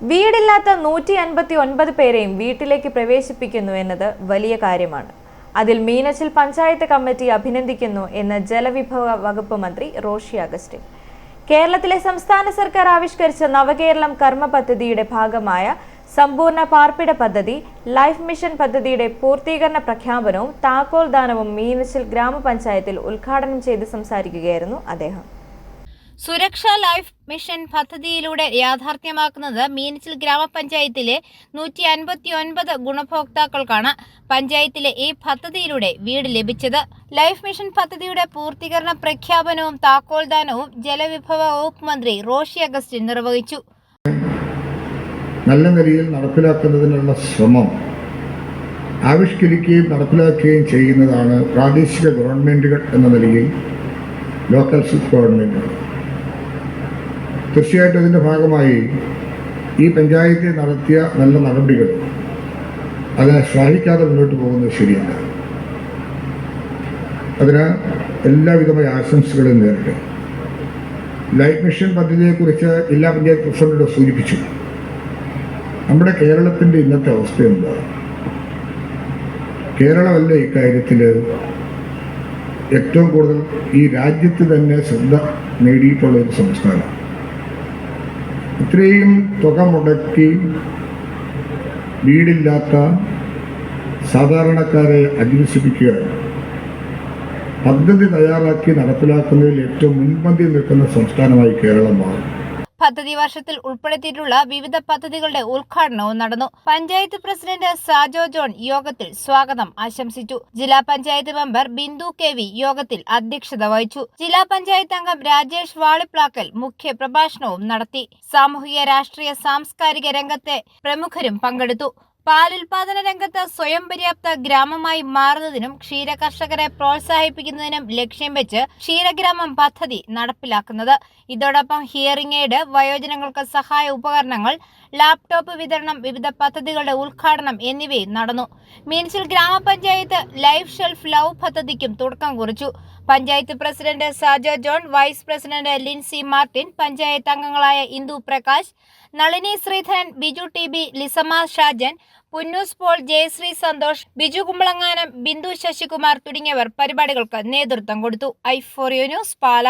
വീടില്ലാത്ത നൂറ്റി അൻപത്തി ഒൻപത് പേരെയും വീട്ടിലേക്ക് പ്രവേശിപ്പിക്കുന്നു എന്നത് വലിയ കാര്യമാണ്. അതിൽ മീനച്ചിൽ പഞ്ചായത്ത് കമ്മിറ്റി അഭിനന്ദിക്കുന്നു എന്ന് ജലവിഭവ വകുപ്പ് മന്ത്രി റോഷി അഗസ്റ്റിൻ. കേരളത്തിലെ സംസ്ഥാന സർക്കാർ ആവിഷ്കരിച്ച നവകേരളം കർമ്മ പദ്ധതിയുടെ ഭാഗമായ സമ്പൂർണ പാർപ്പിട പദ്ധതി ലൈഫ് മിഷൻ പദ്ധതിയുടെ പൂർത്തീകരണ പ്രഖ്യാപനവും താക്കോൽ ദാനവും മീനച്ചിൽ ഗ്രാമപഞ്ചായത്തിൽ ഉദ്ഘാടനം ചെയ്ത് സംസാരിക്കുകയായിരുന്നു അദ്ദേഹം. സുരക്ഷ ലൈഫ് മിഷൻ പദ്ധതിയിലൂടെ യാഥാർത്ഥ്യമാക്കുന്നത് മീനച്ചിൽ ഗ്രാമപഞ്ചായത്തിലെ നൂറ്റി അൻപത്തി ഒൻപത് ഗുണഭോക്താക്കൾക്കാണ് പഞ്ചായത്തിലെ ഈ പദ്ധതിയിലൂടെ വീട് ലഭിച്ചത്. ലൈഫ് മിഷൻ പദ്ധതിയുടെ പൂർത്തീകരണ പ്രഖ്യാപനവും താക്കോൽദാനവും ജലവിഭവ വകുപ്പ് മന്ത്രി റോഷി അഗസ്റ്റിൻ നിർവഹിച്ചു. നല്ല നിലയിൽ നടപ്പിലാക്കുന്നതിനുള്ള ശ്രമം ആവിഷ്കരിക്കുകയും നടപ്പിലാക്കുകയും ചെയ്യുന്നതാണ് പ്രാദേശിക ഗവൺമെന്റുകൾ എന്ന നിലയിൽ ലോക്കൽ ഗവൺമെന്റുകൾ തീർച്ചയായിട്ടും ഇതിന്റെ ഭാഗമായി ഈ പഞ്ചായത്ത് നടത്തിയ നല്ല നടപടികൾ അതിനെ ശ്ലാഘിക്കാതെ മുന്നോട്ട് പോകുന്നത് ശരിയല്ല. അതിന് എല്ലാവിധമായ ആശംസകളും നേരിട്ട് ലൈഫ് മിഷൻ പദ്ധതിയെക്കുറിച്ച് ജില്ലാ പഞ്ചായത്ത് പ്രസിഡന്റ് സൂചിപ്പിച്ചു. നമ്മുടെ കേരളത്തിന്റെ ഇന്നത്തെ അവസ്ഥ എന്താ? കേരളമല്ല ഇക്കാര്യത്തിൽ ഏറ്റവും കൂടുതൽ ഈ രാജ്യത്ത് തന്നെ ശ്രദ്ധ നേടിയിട്ടുള്ള ഒരു സംസ്ഥാനം. ഇത്രയും തുക മുടക്കി വീടില്ലാത്ത സാധാരണക്കാരെ അധിവസിപ്പിക്കുക. പദ്ധതി തയ്യാറാക്കി നടപ്പിലാക്കുന്നതിൽ ഏറ്റവും മുൻപന്തി നിൽക്കുന്ന സംസ്ഥാനമായി കേരളം മാറും പദ്ധതി വർഷത്തിൽ ഉൾപ്പെടുത്തിയിട്ടുള്ള വിവിധ പദ്ധതികളുടെ ഉദ്ഘാടനവും നടന്നു. പഞ്ചായത്ത് പ്രസിഡന്റ് സാജോ ജോൺ യോഗത്തിൽ സ്വാഗതം ആശംസിച്ചു. ജില്ലാ panchayat member Bindu K V യോഗത്തിൽ അധ്യക്ഷത വഹിച്ചു. ജില്ലാ പഞ്ചായത്ത് അംഗം രാജേഷ് വാളിപ്ലാക്കൽ മുഖ്യ പ്രഭാഷണവും നടത്തി. സാമൂഹിക രാഷ്ട്രീയ സാംസ്കാരിക രംഗത്തെ പ്രമുഖരും പങ്കെടുത്തു. പാലുൽപാദന രംഗത്ത് സ്വയം പര്യാപ്ത ഗ്രാമമായി മാറുന്നതിനും ക്ഷീര കർഷകരെ പ്രോത്സാഹിപ്പിക്കുന്നതിനും ലക്ഷ്യം വെച്ച് ക്ഷീരഗ്രാമം പദ്ധതി നടപ്പിലാക്കുന്നത്. ഇതോടൊപ്പം ഹിയറിംഗ് എയ്ഡ് വയോജനങ്ങൾക്ക് സഹായ ഉപകരണങ്ങൾ ലാപ്ടോപ്പ് വിതരണം വിവിധ പദ്ധതികളുടെ ഉദ്ഘാടനം എന്നിവയും നടന്നു. മീൻസിൽ ഗ്രാമപഞ്ചായത്ത് ലൈഫ് ഷെൽഫ് ലവ് പദ്ധതിക്കും തുടക്കം കുറിച്ചു. Panchayat president Sajo John vice president Lincy Martin panchayat അംഗങ്ങളായ Indu Prakash Nalini Sreedharan Biju T B Lisamma Shajan Punnoose Paul Jayasree Santhosh Biju Kumbalanganam Bindu Sasikumar തുടങ്ങിയവർ പരിപാടികൾക്ക് നേതൃത്വം കൊടുത്തു. I for you news Pala.